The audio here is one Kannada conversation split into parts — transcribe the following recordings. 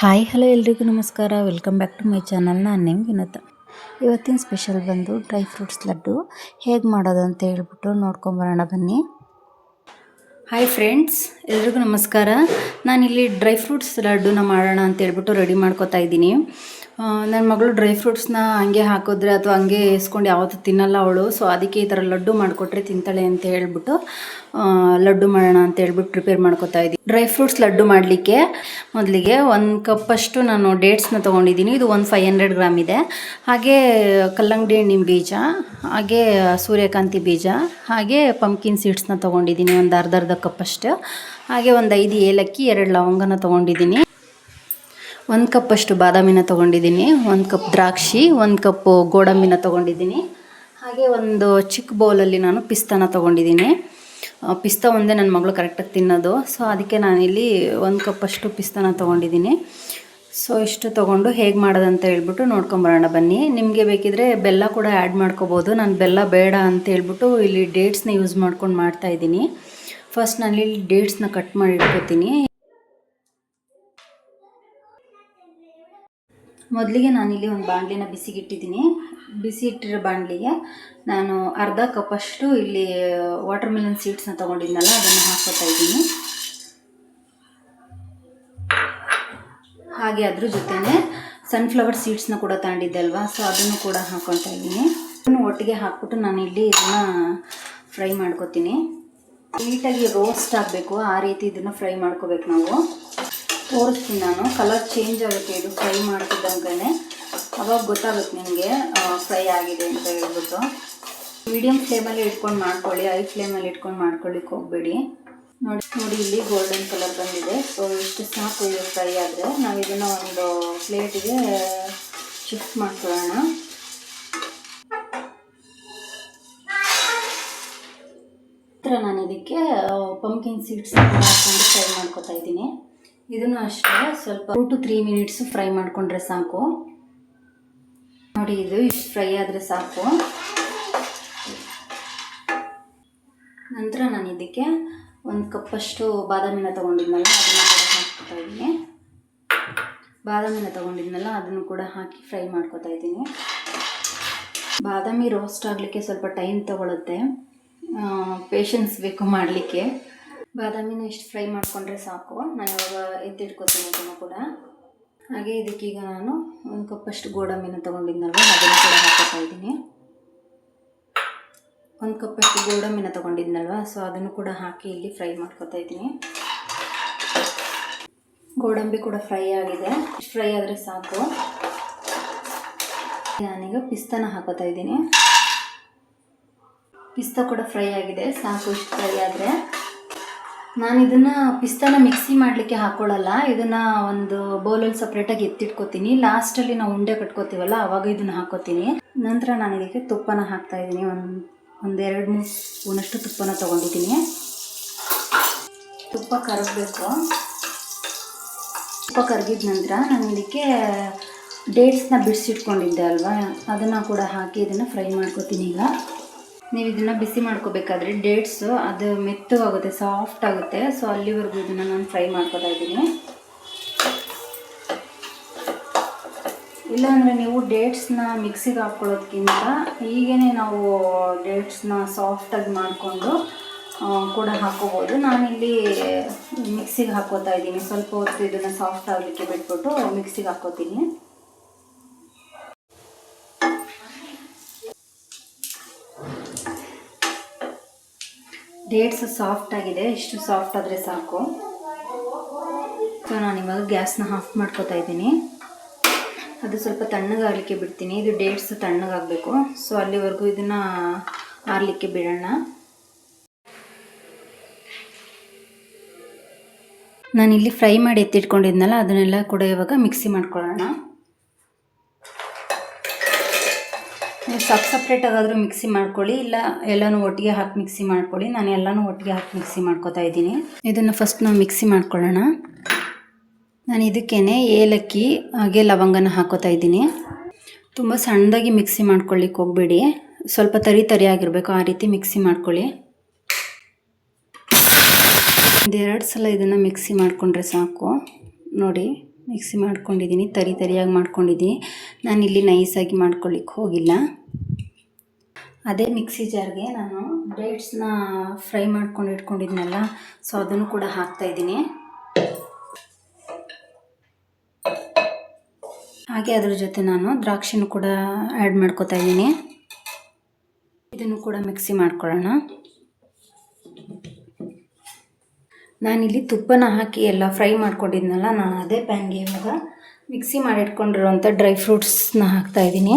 ಹಾಯ್, ಹಲೋ ಎಲ್ರಿಗೂ ನಮಸ್ಕಾರ. Welcome back to my channel ನಾನು ನಿಮ್ಮ ವಿನತ ಇವತ್ತಿನ ಸ್ಪೆಷಲ್ ಬಂದು ಡ್ರೈ ಫ್ರೂಟ್ಸ್ ಲಡ್ಡು. ಹೇಗೆ ಮಾಡೋದು ಅಂತ ಹೇಳ್ಬಿಟ್ಟು ನೋಡ್ಕೊಂಬರೋಣ ಬನ್ನಿ. ಹಾಯ್ ಫ್ರೆಂಡ್ಸ್ ಎಲ್ರಿಗೂ ನಮಸ್ಕಾರ. ನಾನಿಲ್ಲಿ ಡ್ರೈ ಫ್ರೂಟ್ಸ್ ಲಡ್ಡುನ ಮಾಡೋಣ ಅಂತ ಹೇಳ್ಬಿಟ್ಟು ರೆಡಿ ಮಾಡ್ಕೋತಾ ಇದ್ದೀನಿ. ನನ್ನ ಮಗಳು ಡ್ರೈ ಫ್ರೂಟ್ಸ್ನ ಹಂಗೆ ಹಾಕಿದ್ರೆ ಅಥವಾ ಹಂಗೆ ಇಸ್ಕೊಂಡು ಯಾವತ್ತೂ ತಿನ್ನಲ್ಲ ಅವಳು. ಸೊ ಅದಕ್ಕೆ ಈ ಥರ ಲಡ್ಡು ಮಾಡಿಕೊಟ್ರೆ ತಿಂತಾಳೆ ಅಂತ ಹೇಳ್ಬಿಟ್ಟು ಲಡ್ಡು ಮಾಡೋಣ ಅಂತ ಹೇಳ್ಬಿಟ್ಟು ಪ್ರಿಪೇರ್ ಮಾಡ್ಕೊತಾ ಇದ್ದೀನಿ. ಡ್ರೈ ಫ್ರೂಟ್ಸ್ ಲಡ್ಡು ಮಾಡಲಿಕ್ಕೆ ಮೊದಲಿಗೆ ಒಂದು ಕಪ್ಪಷ್ಟು ನಾನು ಡೇಟ್ಸ್ನ ತೊಗೊಂಡಿದ್ದೀನಿ. ಇದು ಒಂದು ಫೈವ್ ಹಂಡ್ರೆಡ್ ಗ್ರಾಮ್ ಇದೆ. ಹಾಗೆ ಕಲ್ಲಂಗಡಿ ಹಣ್ಣಿನ ಬೀಜ, ಹಾಗೆ ಸೂರ್ಯಕಾಂತಿ ಬೀಜ, ಹಾಗೆ ಪಂಪ್ಕಿನ್ ಸೀಡ್ಸ್ನ ತೊಗೊಂಡಿದ್ದೀನಿ. ಒಂದು ಅರ್ಧ ಅರ್ಧ ಕಪ್ಪಷ್ಟು ಹಾಗೆ ಒಂದು ಐದು ಏಲಕ್ಕಿ, ಎರಡು ಲವಂಗನ ತೊಗೊಂಡಿದ್ದೀನಿ. ಒಂದು ಕಪ್ಪಷ್ಟು ಬಾದಾಮಿನ ತೊಗೊಂಡಿದ್ದೀನಿ, ಒಂದು ಕಪ್ ದ್ರಾಕ್ಷಿ, ಒಂದು ಕಪ್ಪು ಗೋಡಂಬಿನ ತೊಗೊಂಡಿದ್ದೀನಿ. ಹಾಗೆ ಒಂದು ಚಿಕ್ಕ ಬೌಲಲ್ಲಿ ನಾನು ಪಿಸ್ತಾನ ತೊಗೊಂಡಿದ್ದೀನಿ. ಪಿಸ್ತಾ ಒಂದೇ ನನ್ನ ಮಗಳು ಕರೆಕ್ಟಾಗಿ ತಿನ್ನೋದು. ಸೊ ಅದಕ್ಕೆ ನಾನಿಲ್ಲಿ ಒಂದು ಕಪ್ಪಷ್ಟು ಪಿಸ್ತಾನ ತೊಗೊಂಡಿದ್ದೀನಿ. ಸೊ ಇಷ್ಟು ತೊಗೊಂಡು ಹೇಗೆ ಮಾಡೋದಂತ ಹೇಳ್ಬಿಟ್ಟು ನೋಡ್ಕೊಂಬರೋಣ ಬನ್ನಿ. ನಿಮಗೆ ಬೇಕಿದ್ರೆ ಬೆಲ್ಲ ಕೂಡ ಆ್ಯಡ್ ಮಾಡ್ಕೋಬೋದು. ನಾನು ಬೆಲ್ಲ ಬೇಡ ಅಂತ ಹೇಳ್ಬಿಟ್ಟು ಇಲ್ಲಿ ಡೇಟ್ಸ್ನ ಯೂಸ್ ಮಾಡ್ಕೊಂಡು ಮಾಡ್ತಾ ಇದ್ದೀನಿ. ಫಸ್ಟ್ ನಾನಿಲ್ಲಿ ಡೇಟ್ಸ್ನ ಕಟ್ ಮಾಡಿ ಇಟ್ಕೋತೀನಿ ಮೊದಲಿಗೆ ನಾನಿಲ್ಲಿ ಒಂದು ಬಾಣಲಿನ ಬಿಸಿಗಿಟ್ಟಿದ್ದೀನಿ. ಬಿಸಿ ಇಟ್ಟಿರೋ ಬಾಣಲಿಗೆ ನಾನು ಅರ್ಧ ಕಪ್ಪಷ್ಟು ಇಲ್ಲಿ ವಾಟರ್ ಮಿಲನ್ ಸೀಡ್ಸ್ನ ತೊಗೊಂಡಿದ್ನಲ್ಲ, ಅದನ್ನು ಹಾಕ್ಕೊತಾ ಇದ್ದೀನಿ. ಹಾಗೆ ಅದ್ರ ಜೊತೆನೆ ಸನ್ಫ್ಲವರ್ ಸೀಡ್ಸ್ನ ಕೂಡ ತಗೊಂಡಿದ್ದೆ ಅಲ್ವಾ ಸೊ ಅದನ್ನು ಕೂಡ ಹಾಕ್ಕೊತಾ ಇದ್ದೀನಿ. ಅದನ್ನು ಒಟ್ಟಿಗೆ ಹಾಕ್ಬಿಟ್ಟು ನಾನು ಇಲ್ಲಿ ಇದನ್ನು ಫ್ರೈ ಮಾಡ್ಕೊತೀನಿ. ನೀಟಾಗಿ ರೋಸ್ಟ್ ಆಗಬೇಕು, ಆ ರೀತಿ ಇದನ್ನು ಫ್ರೈ ಮಾಡ್ಕೋಬೇಕು ನಾವು. ತೋರಿಸ್ತೀನಿ ನಾನು. ಕಲರ್ ಚೇಂಜ್ ಆಗುತ್ತೆ. ಇದು ಫ್ರೈ ಮಾಡ್ತಿದ್ದಂಗೆ ಅವಾಗ ಗೊತ್ತಾಗುತ್ತೆ ನಿಮಗೆ ಫ್ರೈ ಆಗಿದೆ ಅಂತ ಹೇಳ್ಬಿಟ್ಟು. ಮೀಡಿಯಮ್ ಫ್ಲೇಮಲ್ಲಿ ಇಟ್ಕೊಂಡು ಮಾಡ್ಕೊಳ್ಳಿ. ಐ ಫ್ಲೇಮಲ್ಲಿ ಇಟ್ಕೊಂಡು ಮಾಡ್ಕೊಳ್ಳಿಕ್ಕೆ ಹೋಗಬೇಡಿ. ನೋಡಿ ನೋಡಿ ಇಲ್ಲಿ ಗೋಲ್ಡನ್ ಕಲರ್ ಬಂದಿದೆ. ಸೊ ಇಷ್ಟು ಸಾಕು ಇದು ಫ್ರೈ ಆದರೆ. ನಾವು ಇದನ್ನು ಒಂದು ಪ್ಲೇಟಿಗೆ ಶಿಫ್ಟ್ ಮಾಡ್ಕೊಳ್ಳೋಣ. ನಾನು ಇದಕ್ಕೆ ಪಂಪ್ಕಿನ್ ಸೀಡ್ಸ್ ಹಾಕೊಂಡು ಫ್ರೈ ಮಾಡ್ಕೊತಾ ಇದ್ದೀನಿ. ಇದನ್ನು ಅಷ್ಟೇ ಸ್ವಲ್ಪ two to three minutes fry ಮಾಡಿಕೊಂಡ್ರೆ ಸಾಕು. ನೋಡಿ, ಇದು ಇಷ್ಟು ಫ್ರೈ ಆದರೆ ಸಾಕು. ನಂತರ ನಾನು ಇದಕ್ಕೆ ಒಂದು ಕಪ್ಪಷ್ಟು ಬಾದಾಮಿನ ತೊಗೊಂಡಿದ್ನಲ್ಲ, ಅದನ್ನು ಕೂಡ ಹಾಕ್ಕೊತಾ ಇದ್ದೀನಿ. ಬಾದಾಮಿನ ತೊಗೊಂಡಿದ್ನಲ್ಲ, ಅದನ್ನು ಕೂಡ ಹಾಕಿ ಫ್ರೈ ಮಾಡ್ಕೊತಾ ಇದ್ದೀನಿ. ಬಾದಾಮಿ ರೋಸ್ಟ್ ಆಗಲಿಕ್ಕೆ ಸ್ವಲ್ಪ ಟೈಮ್ ತೊಗೊಳುತ್ತೆ. ಪೇಷನ್ಸ್ ಬೇಕು ಮಾಡಲಿಕ್ಕೆ. ಬಾದಾಮಿನ ಇಷ್ಟು ಫ್ರೈ ಮಾಡಿಕೊಂಡ್ರೆ ಸಾಕು. ನಾನು ಇವಾಗ ಎತ್ತಿಟ್ಕೊತೀನಿ ಇದನ್ನು ಕೂಡ. ಹಾಗೆ ಇದಕ್ಕೀಗ ನಾನು ಒಂದು ಕಪ್ಪಷ್ಟು ಗೋಡಂಬಿನ ತೊಗೊಂಡಿದ್ನಲ್ವ, ಅದನ್ನು ಕೂಡ ಹಾಕೋತಾ ಇದ್ದೀನಿ. ಒಂದು ಕಪ್ಪಷ್ಟು ಗೋಡಂಬಿನ ತೊಗೊಂಡಿದ್ನಲ್ವ ಸೊ ಅದನ್ನು ಕೂಡ ಹಾಕಿ ಇಲ್ಲಿ ಫ್ರೈ ಮಾಡ್ಕೊತಾ ಇದ್ದೀನಿ. ಗೋಡಂಬಿ ಕೂಡ ಫ್ರೈ ಆಗಿದೆ. ಫ್ರೈ ಆದರೆ ಸಾಕು. ನಾನೀಗ ಪಿಸ್ತಾನ ಹಾಕೋತಾ ಇದ್ದೀನಿ. ಪಿಸ್ತಾ ಕೂಡ ಫ್ರೈ ಆಗಿದೆ, ಸಾಕು ಇಷ್ಟು ಫ್ರೈ ಆದರೆ. ನಾನು ಇದನ್ನು ಪಿಸ್ತಾನ ಮಿಕ್ಸಿ ಮಾಡಲಿಕ್ಕೆ ಹಾಕ್ಕೊಳ್ಳಲ್ಲ ಇದನ್ನು ಒಂದು ಬೌಲಲ್ಲಿ ಸಪ್ರೇಟಾಗಿ ಎತ್ತಿಟ್ಕೋತೀನಿ. ಲಾಸ್ಟಲ್ಲಿ ನಾವು ಉಂಡೆ ಕಟ್ಕೋತೀವಲ್ಲ ಆವಾಗ ಇದನ್ನು ಹಾಕ್ಕೋತೀನಿ ನಂತರ ನಾನು ಇದಕ್ಕೆ ತುಪ್ಪನ ಹಾಕ್ತಾ ಇದ್ದೀನಿ. ಒಂದು ಒಂದೆರಡು ಮೂರು ಸ್ಪೂನಷ್ಟು ತುಪ್ಪನ ತೊಗೊಂಡಿದ್ದೀನಿ. ತುಪ್ಪ ಕರಗಬೇಕು. ತುಪ್ಪ ಕರಗಿದ ನಂತರ ನಾನು ಇದಕ್ಕೆ ಡೇಟ್ಸ್ನ ಬಿಡಿಸಿಟ್ಕೊಂಡಿದ್ದೆ ಅಲ್ವಾ? ಅದನ್ನು ಕೂಡ ಹಾಕಿ ಇದನ್ನು ಫ್ರೈ ಮಾಡ್ಕೋತೀನಿ ಈಗ. ನೀವು ಇದನ್ನು ಬಿಸಿ ಮಾಡ್ಕೋಬೇಕಾದ್ರೆ ಡೇಟ್ಸು ಅದು ಮೆತ್ತಗಾಗುತ್ತೆ ಸಾಫ್ಟ್ ಆಗುತ್ತೆ. ಸೊ ಅಲ್ಲಿವರೆಗೂ ಇದನ್ನು ನಾನು ಫ್ರೈ ಮಾಡ್ಕೋತಾ ಇದ್ದೀನಿ. ಇಲ್ಲಾಂದರೆ ನೀವು ಡೇಟ್ಸ್ನ ಮಿಕ್ಸಿಗೆ ಹಾಕ್ಕೊಳ್ಳೋದ್ಕಿಂತ ಹೀಗೇ ನಾವು ಡೇಟ್ಸ್ನ ಸಾಫ್ಟಾಗಿ ಮಾಡಿಕೊಂಡು ಕೂಡ ಹಾಕೋಬೋದು. ನಾನಿಲ್ಲಿ ಮಿಕ್ಸಿಗೆ ಹಾಕೋತಾ ಇದ್ದೀನಿ. ಸ್ವಲ್ಪ ಹೊತ್ತು ಇದನ್ನು ಸಾಫ್ಟ್ ಆಗಲಿಕ್ಕೆ ಬಿಟ್ಬಿಟ್ಟು ಮಿಕ್ಸಿಗೆ ಹಾಕೋತೀನಿ. ಡೇಟ್ಸ್ ಸಾಫ್ಟ್ ಆಗಿದೆ, ಇಷ್ಟು ಸಾಫ್ಟ್ ಆದರೆ ಸಾಕು. ಸೊ ನಾನು ಇವಾಗ ಗ್ಯಾಸ್ನ ಆಫ್ ಮಾಡ್ಕೋತಾ ಇದ್ದೀನಿ. ಅದು ಸ್ವಲ್ಪ ತಣ್ಣಗಾಗಲಿಕ್ಕೆ ಬಿಡ್ತೀನಿ. ಇದು ಡೇಟ್ಸ್ ತಣ್ಣಗಾಗಬೇಕು ಸೊ ಅಲ್ಲಿವರೆಗೂ ಇದನ್ನು ಆರಲಿಕ್ಕೆ ಬಿಡೋಣ. ನಾನಿಲ್ಲಿ ಫ್ರೈ ಮಾಡಿ ಎತ್ತಿಟ್ಕೊಂಡಿದ್ನಲ್ಲ, ಅದನ್ನೆಲ್ಲ ಕೂಡ ಇವಾಗ ಮಿಕ್ಸಿ ಮಾಡ್ಕೊಳ್ಳೋಣ. ನೀವು ಸಪ್ ಸಪ್ರೇಟಾಗಾದರೂ ಮಿಕ್ಸಿ ಮಾಡ್ಕೊಳ್ಳಿ, ಇಲ್ಲ ಎಲ್ಲನೂ ಒಟ್ಟಿಗೆ ಹಾಕಿ ಮಿಕ್ಸಿ ಮಾಡ್ಕೊಳ್ಳಿ. ನಾನು ಎಲ್ಲನೂ ಒಟ್ಟಿಗೆ ಹಾಕಿ ಮಿಕ್ಸಿ ಮಾಡ್ಕೊತಾ ಇದ್ದೀನಿ. ಇದನ್ನು ಫಸ್ಟ್ ನಾವು ಮಿಕ್ಸಿ ಮಾಡ್ಕೊಳ್ಳೋಣ. ನಾನು ಇದಕ್ಕೇನೆ ಏಲಕ್ಕಿ, ಹಾಗೆ ಲವಂಗನ ಹಾಕೋತಾ ಇದ್ದೀನಿ. ತುಂಬ ಸಣ್ಣದಾಗಿ ಮಿಕ್ಸಿ ಮಾಡ್ಕೊಳ್ಳಿಕ್ಕೆ ಹೋಗಬೇಡಿ. ಸ್ವಲ್ಪ ತರಿ ತರಿಯಾಗಿರಬೇಕು ಆ ರೀತಿ ಮಿಕ್ಸಿ ಮಾಡ್ಕೊಳ್ಳಿ. ಒಂದೆರಡು ಸಲ ಇದನ್ನು ಮಿಕ್ಸಿ ಮಾಡಿಕೊಂಡ್ರೆ ಸಾಕು. ನೋಡಿ. ಮಿಕ್ಸಿ ಮಾಡ್ಕೊಂಡಿದ್ದೀನಿ ತರಿ ತರಿಯಾಗಿ ಮಾಡ್ಕೊಂಡಿದ್ದೀನಿ ನಾನಿಲ್ಲಿ ನೈಸಾಗಿ ಮಾಡ್ಕೊಳ್ಳಿಕ್ಕೆ ಹೋಗಿಲ್ಲ. ಅದೇ ಮಿಕ್ಸಿ ಜಾರ್ಗೆ ನಾನು ಡೇಟ್ಸ್ನ ಫ್ರೈ ಮಾಡ್ಕೊಂಡು ಇಟ್ಕೊಂಡಿದ್ನಲ್ಲ ಸೊ ಅದನ್ನು ಕೂಡ ಹಾಕ್ತಾಯಿದ್ದೀನಿ ಹಾಗೆ ಅದ್ರ ಜೊತೆ ನಾನು ದ್ರಾಕ್ಷಿನೂ ಕೂಡ ಆ್ಯಡ್ ಮಾಡ್ಕೋತಾ ಇದ್ದೀನಿ. ಇದನ್ನು ಕೂಡ ಮಿಕ್ಸಿ ಮಾಡ್ಕೊಳ್ಳೋಣ. ನಾನಿಲ್ಲಿ ತುಪ್ಪನ ಹಾಕಿ ಎಲ್ಲ ಫ್ರೈ ಮಾಡ್ಕೊಂಡಿದ್ನಲ್ಲ, ನಾನು ಅದೇ ಪ್ಯಾನ್ಗೆ ಇವಾಗ ಮಿಕ್ಸಿ ಮಾಡಿಟ್ಕೊಂಡಿರೋಂಥ ಡ್ರೈ ಫ್ರೂಟ್ಸ್ನ ಹಾಕ್ತಾಯಿದ್ದೀನಿ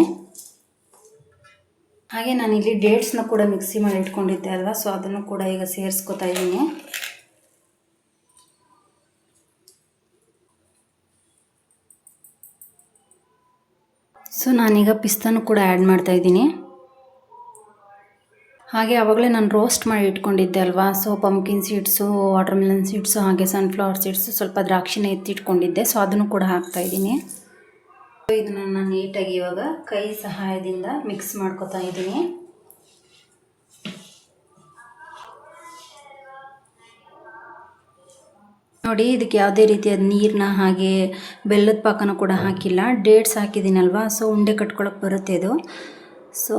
ಹಾಗೆ ನಾನಿಲ್ಲಿ ಡೇಟ್ಸ್ನ ಕೂಡ ಮಿಕ್ಸಿ ಮಾಡಿ ಇಟ್ಕೊಂಡಿದ್ದೆ ಅಲ್ವಾ ಸೊ ಅದನ್ನು ಕೂಡ ಈಗ ಸೇರಿಸ್ಕೊತಾ ಇದ್ದೀನಿ. ಸೊ ನಾನೀಗ ಪಿಸ್ತಾನು ಕೂಡ ಆ್ಯಡ್ ಮಾಡ್ತಾ ಇದ್ದೀನಿ. ಹಾಗೆ ಆವಾಗಲೇ ನಾನು ರೋಸ್ಟ್ ಮಾಡಿ ಇಟ್ಕೊಂಡಿದ್ದೆ ಅಲ್ವಾ? So pumpkin seeds watermelon seeds ಹಾಗೆ ಸನ್ಫ್ಲವರ್ ಸೀಡ್ಸು ಸ್ವಲ್ಪ ದ್ರಾಕ್ಷಿನ ಎತ್ತಿಟ್ಕೊಂಡಿದ್ದೆ ಸೊ ಅದನ್ನು ಕೂಡ ಹಾಕ್ತಾ ಇದ್ದೀನಿ. ಇದನ್ನು ನಾನು ನೀಟಾಗಿ ಇವಾಗ ಕೈ ಸಹಾಯದಿಂದ ಮಿಕ್ಸ್ ಮಾಡ್ಕೋತಾ ಇದ್ದೀನಿ. ನೋಡಿ, ಇದಕ್ಕೆ ಯಾವುದೇ ರೀತಿಯ ನೀರನ್ನ ಹಾಗೆ ಬೆಲ್ಲದ ಪಾಕನ ಕೂಡ ಹಾಕಿಲ್ಲ. ಡೇಟ್ಸ್ ಹಾಕಿದ್ದೀನಲ್ವಾ? ಸೊ ಉಂಡೆ ಕಟ್ಕೊಳಕ್ಕೆ ಬರುತ್ತೆ ಇದು. ಸೊ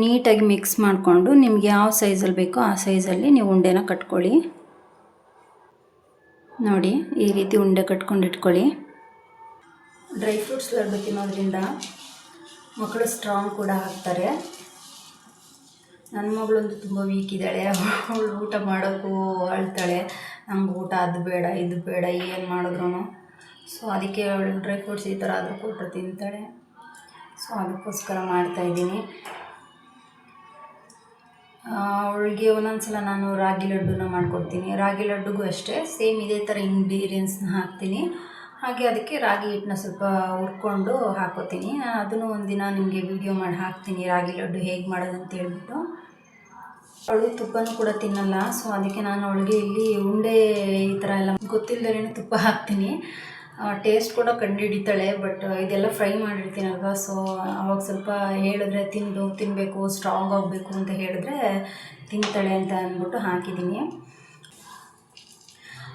ನೀಟಾಗಿ ಮಿಕ್ಸ್ ಮಾಡಿಕೊಂಡು ನಿಮ್ಗೆ ಯಾವ ಸೈಜಲ್ಲಿ ಬೇಕೋ ಆ ಸೈಜಲ್ಲಿ ನೀವು ಉಂಡೆನ ಕಟ್ಕೊಳ್ಳಿ. ನೋಡಿ, ಈ ರೀತಿ ಉಂಡೆ ಕಟ್ಕೊಂಡು ಇಟ್ಕೊಳ್ಳಿ. ಡ್ರೈ ಫ್ರೂಟ್ಸ್ ಲಡ್ಡು ತಿನ್ನೋದ್ರಿಂದ ಮಕ್ಕಳು ಸ್ಟ್ರಾಂಗ್ ಕೂಡ ಆಗ್ತಾರೆ. ನನ್ನ ಮಗಳೊಂದು ತುಂಬ ವೀಕ್ ಇದ್ದಾಳೆ. ಅವಳು ಊಟ ಮಾಡೋಕ್ಕೂ ಅಳ್ತಾಳೆ. ನಂಗೆ ಊಟ ಅದು ಬೇಡ, ಇದು ಬೇಡ, ಏನು ಮಾಡಿದ್ರು ಸೊ ಅದಕ್ಕೆ ಅವಳು ಡ್ರೈ ಫ್ರೂಟ್ಸ್ ಈ ಥರ ಆದರೂ ಕೊಟ್ಟು ತಿಂತಾಳೆ. ಸೊ ಅದಕ್ಕೋಸ್ಕರ ಮಾಡ್ತಾಯಿದ್ದೀನಿ ಅವಳಿಗೆ ಒಂದೊಂದು ಸಲ ನಾನು ರಾಗಿ ಲಡ್ಡುನ ಮಾಡ್ಕೊಡ್ತೀನಿ. ರಾಗಿ ಲಡ್ಡುಗೂ ಅಷ್ಟೇ, ಸೇಮ್ ಇದೇ ಥರ ಇಂಗ್ರೀಡಿಯೆಂಟ್ಸ್ನ ಹಾಕ್ತೀನಿ. ಹಾಗೆ ಅದಕ್ಕೆ ರಾಗಿ ಹಿಟ್ಟನ್ನ ಸ್ವಲ್ಪ ಹುರ್ಕೊಂಡು ಹಾಕೋತೀನಿ. ನಾನು ಅದನ್ನು ಒಂದಿನ ನಿಮಗೆ ವೀಡಿಯೋ ಮಾಡಿ ಹಾಕ್ತೀನಿ, ರಾಗಿ ಲಡ್ಡು ಹೇಗೆ ಮಾಡೋದು ಅಂತ ಹೇಳ್ಬಿಟ್ಟು. ಅವಳು ತುಪ್ಪನೂ ಕೂಡ ತಿನ್ನಲ್ಲ ಸೊ ಅದಕ್ಕೆ ನಾನು ಅವಳಿಗೆ ಇಲ್ಲಿ ಉಂಡೆ ಈ ಥರ ಎಲ್ಲ ಗೊತ್ತಿಲ್ಲದೇ ತುಪ್ಪ ಹಾಕ್ತೀನಿ. ಟೇಸ್ಟ್ ಕೂಡ ಕಂಡು ಹಿಡಿತಾಳೆ ಬಟ್ ಇದೆಲ್ಲ ಫ್ರೈ ಮಾಡಿರ್ತೀನಲ್ವ? ಸೊ ಅವಾಗ ಸ್ವಲ್ಪ ಹೇಳಿದ್ರೆ ತಿಂದು ತಿನ್ನಬೇಕು ಸ್ಟ್ರಾಂಗ್ ಆಗಬೇಕು ಅಂತ ಹೇಳಿದ್ರೆ ತಿಂತಾಳೆ ಅಂತ ಅಂದ್ಬಿಟ್ಟು ಹಾಕಿದ್ದೀನಿ.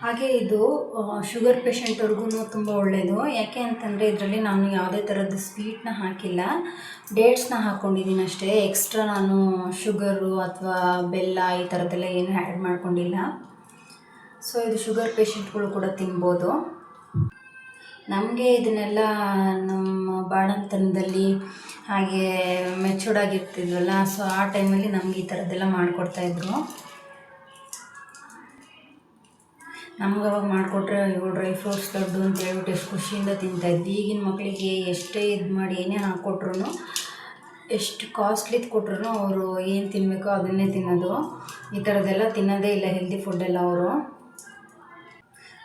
ಹಾಗೆ ಇದು ಶುಗರ್ ಪೇಷಂಟ್ವ್ರಿಗೂ ತುಂಬ ಒಳ್ಳೆಯದು ಯಾಕೆ ಅಂತಂದರೆ ಇದರಲ್ಲಿ ನಾನು ಯಾವುದೇ ಥರದ ಸ್ವೀಟ್ನ ಹಾಕಿಲ್ಲ. ಡೇಟ್ಸ್ನ ಹಾಕ್ಕೊಂಡಿದ್ದೀನಿ ಅಷ್ಟೇ. ಎಕ್ಸ್ಟ್ರಾ ನಾನು ಶುಗರು ಅಥವಾ ಬೆಲ್ಲ ಈ ಥರದ್ದೆಲ್ಲ ಏನು ಆ್ಯಡ್ ಮಾಡ್ಕೊಂಡಿಲ್ಲ. ಸೊ ಇದು ಶುಗರ್ ಪೇಷಂಟ್ಗಳು ಕೂಡ ತಿನ್ಬೋದು. ನಮಗೆ ಇದನ್ನೆಲ್ಲ ನಮ್ಮ ಬಾಣಂತನದಲ್ಲಿ ಹಾಗೆ ಮೆಚೂರ್ಡ್ ಆಗಿರ್ತಿದ್ವಲ್ಲ ಸೊ ಆ ಟೈಮಲ್ಲಿ ನಮ್ಗೆ ಈ ಥರದ್ದೆಲ್ಲ ಮಾಡಿಕೊಡ್ತಾಯಿದ್ರು ನಮ್ಗೆ ಅವಾಗ ಮಾಡಿಕೊಟ್ರೆ ಇವು ಡ್ರೈ ಫ್ರೂಟ್ಸ್ ದೊಡ್ಡು ಅಂತ ಹೇಳ್ಬಿಟ್ಟು ಎಷ್ಟು ಖುಷಿಯಿಂದ ತಿಂತಾಯಿದ್ವಿ ಈಗಿನ ಮಕ್ಕಳಿಗೆ ಎಷ್ಟೇ ಇದು ಮಾಡಿ ಏನೇ ಹಾಕ್ಕೊಟ್ರು ಎಷ್ಟು ಕಾಸ್ಟ್ಲಿ ಕೊಟ್ರು ಅವರು ಏನು ತಿನ್ನಬೇಕೋ ಅದನ್ನೇ ತಿನ್ನೋದು. ಈ ಥರದ್ದೆಲ್ಲ ತಿನ್ನೋದೇ ಇಲ್ಲ ಹೆಲ್ದಿ ಫುಡ್ಡೆಲ್ಲ ಅವರು.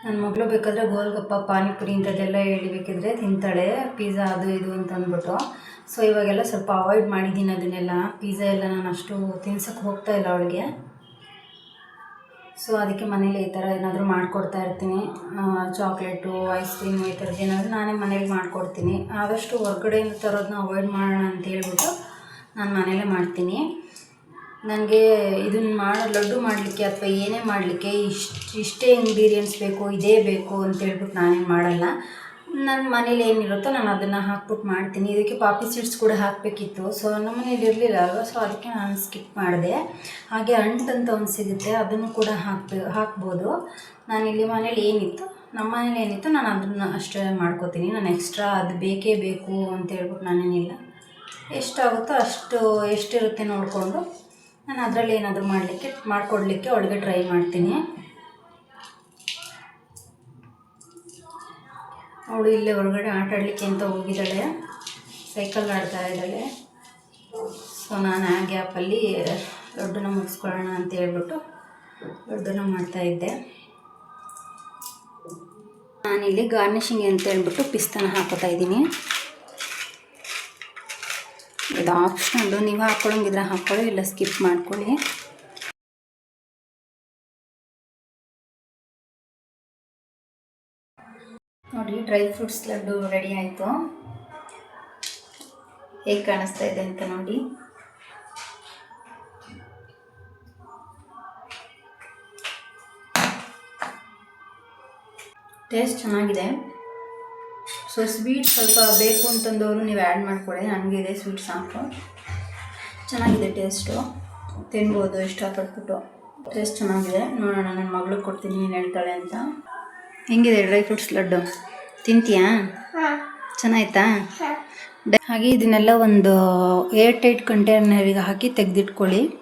ನನ್ನ ಮಗಳು ಬೇಕಾದರೆ ಗೋಲ್ಗಪ್ಪ, ಪಾನಿಪುರಿ ಇಂಥದ್ದೆಲ್ಲ ಹೇಳಿ ಬೇಕಿದ್ರೆ ತಿಂತಾಳೆ ಪಿಜ್ಜಾ ಅದು ಇದು ಅಂತ ಅಂದ್ಬಿಟ್ಟು. ಸೊ ಇವಾಗೆಲ್ಲ ಸ್ವಲ್ಪ ಅವಾಯ್ಡ್ ಮಾಡಿದ್ದೀನಿ ಅದನ್ನೆಲ್ಲ. ಪಿಜ್ಜಾ ಎಲ್ಲ ನಾನು ಅಷ್ಟು ತಿನ್ಸೋಕ್ಕೆ ಹೋಗ್ತಾ ಇಲ್ಲ ಅವಳಿಗೆ. ಸೊ ಅದಕ್ಕೆ ಮನೇಲಿ ಈ ಥರ ಏನಾದರೂ ಮಾಡಿಕೊಡ್ತಾ ಇರ್ತೀನಿ. ಚಾಕ್ಲೇಟು ಐಸ್ ಕ್ರೀಮ್ ಈ ಥರದ್ದು ಏನಾದರೂ ನಾನೇ ಮನೇಲಿ ಮಾಡಿಕೊಡ್ತೀನಿ. ಆದಷ್ಟು ಹೊರಗಡೆಯಿಂದ ತರೋದನ್ನ ಅವಾಯ್ಡ್ ಮಾಡೋಣ ಅಂತ ಹೇಳ್ಬಿಟ್ಟು ನಾನು ಮನೇಲೇ ಮಾಡ್ತೀನಿ. ನನಗೆ ಇದನ್ನು ಮಾಡೋ, ಲಡ್ಡು ಮಾಡಲಿಕ್ಕೆ ಅಥವಾ ಏನೇ ಮಾಡಲಿಕ್ಕೆ ಇಷ್ಟು, ಇಷ್ಟೇ ಇಂಗ್ರೀಡಿಯೆಂಟ್ಸ್ ಬೇಕು, ಇದೇ ಬೇಕು ಅಂತ ಹೇಳ್ಬಿಟ್ಟು ನಾನೇನು ಮಾಡಲ್ಲ. ನನ್ನ ಮನೇಲಿ ಏನಿರುತ್ತೋ ನಾನು ಅದನ್ನು ಹಾಕ್ಬಿಟ್ಟು ಮಾಡ್ತೀನಿ. ಇದಕ್ಕೆ ಪಾಪಿ ಸೀಡ್ಸ್ ಕೂಡ ಹಾಕಬೇಕಿತ್ತು. ಸೊ ನಮ್ಮ ಮನೇಲಿ ಇರಲಿಲ್ಲ ಅಲ್ವಾ? ಸೊ ಅದಕ್ಕೆ ನಾನು ಸ್ಕಿಪ್ ಮಾಡಿದೆ. ಹಾಗೆ ಅಂಟಂತ ಒಂದು ಸಿಗುತ್ತೆ. ಅದನ್ನು ಕೂಡ ಹಾಕ್ಬೇ, ಹಾಕ್ಬೋದು. ನಾನಿಲ್ಲಿ ಮನೇಲಿ ಏನಿತ್ತು? ನಮ್ಮ ಮನೇಲಿ ಏನಿತ್ತು? ನಾನು ಅದನ್ನು ಅಷ್ಟೇ ಮಾಡ್ಕೋತೀನಿ. ನಾನು ಎಕ್ಸ್ಟ್ರಾ ಅದು ಬೇಕೇ ಬೇಕು ಅಂತ ಹೇಳ್ಬಿಟ್ಟು ನಾನೇನಿಲ್ಲ. ಎಷ್ಟಾಗುತ್ತೋ ಅಷ್ಟು, ಎಷ್ಟಿರುತ್ತೆ ನೋಡಿಕೊಂಡು ನಾನು ಅದರಲ್ಲಿ ಏನಾದರೂ ಮಾಡಲಿಕ್ಕೆ, ಮಾಡಿಕೊಡ್ಲಿಕ್ಕೆ ಅವಳಿಗೆ ಟ್ರೈ ಮಾಡ್ತೀನಿ. ಅವಳು ಇಲ್ಲೇ ಹೊರಗಡೆ ಆಟ ಆಡಲಿಕ್ಕೆ ಅಂತ ಹೋಗಿದ್ದಾಳೆ. ಸೈಕಲ್ ಆಡ್ತಾ ಇದ್ದಾಳೆ. ಸೊ ನಾನು ಆ ಗ್ಯಾಪಲ್ಲಿ ದೊಡ್ಡನ ಮುಗಿಸ್ಕೊಳ್ಳೋಣ ಅಂತ ಹೇಳ್ಬಿಟ್ಟು ದೊಡ್ಡನ ಮಾಡ್ತಾಯಿದ್ದೆ ನಾನಿಲ್ಲಿ ಗಾರ್ನಿಷಿಂಗ್ ಅಂತ ಹೇಳ್ಬಿಟ್ಟು ಪಿಸ್ತನ ಹಾಕೋತಾ ಇದ್ದೀನಿ. ಇದು ಆಪ್ಷನಲ್ಲು ನೀವು ಹಾಕ್ಕೊಳಂಗಿದ್ರೆ ಹಾಕ್ಕೊಳ್ಳಿ ಇಲ್ಲ ಸ್ಕಿಪ್ ಮಾಡ್ಕೊಳ್ಳಿ. ನೋಡಿ ಡ್ರೈ ಫ್ರೂಟ್ಸ್ ಲಡ್ಡು ರೆಡಿ ಆಯಿತು. ಹೇಗೆ ಕಾಣಿಸ್ತಾ ಇದೆ ಅಂತ ನೋಡಿ. ಟೇಸ್ಟ್ ಚೆನ್ನಾಗಿದೆ. ಸೊ ಸ್ವೀಟ್ ಸ್ವಲ್ಪ ಬೇಕು ಅಂತಂದವರು ನೀವು ಆ್ಯಡ್ ನನಗೆ ಇದೆ ಸ್ವೀಟ್ ಸಾಂಬಾರು. ಚೆನ್ನಾಗಿದೆ ಟೇಸ್ಟು ತಿನ್ಬೋದು ಇಷ್ಟಪಟ್ಬಿಟ್ಟು. ಟೇಸ್ಟ್ ಚೆನ್ನಾಗಿದೆ. ನೋಡೋಣ ನನ್ನ ಮಗಳಿಗೆ ಕೊಡ್ತೀನಿ ಏನು ಹೇಳ್ತಾಳೆ ಅಂತ. ಹೆಂಗಿದೆ ಡ್ರೈ ಫ್ರೂಟ್ಸ್ ಲಡ್ಡು? ತಿಂತೀಯಾ? ಚೆನ್ನಾಯ್ತಾ? ಡ- ಹಾಗೆ ಇದನ್ನೆಲ್ಲ ಒಂದು ಏರ್ ಟೈಟ್ ಕಂಟೈನರಿಗೆ ಹಾಕಿ ತೆಗೆದಿಟ್ಕೊಳ್ಳಿ.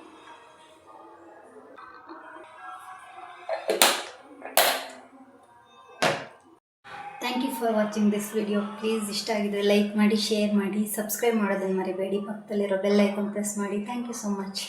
ವಾಚಿಂಗ್ ದಿಸ್ ವಿಡಿಯೋ ಪ್ಲೀಸ್ ಇಷ್ಟ ಆಗಿದ್ರೆ ಲೈಕ್ ಮಾಡಿ ಶೇರ್ ಮಾಡಿ ಸಬ್ಸ್ಕ್ರೈಬ್ ಮಾಡೋದನ್ನು ಮರಿಬೇಡಿ. ಪಕ್ಕದಲ್ಲಿರೋ ಬೆಲ್ ಐಕಾನ್ ಪ್ರೆಸ್ ಮಾಡಿ. Thank you so much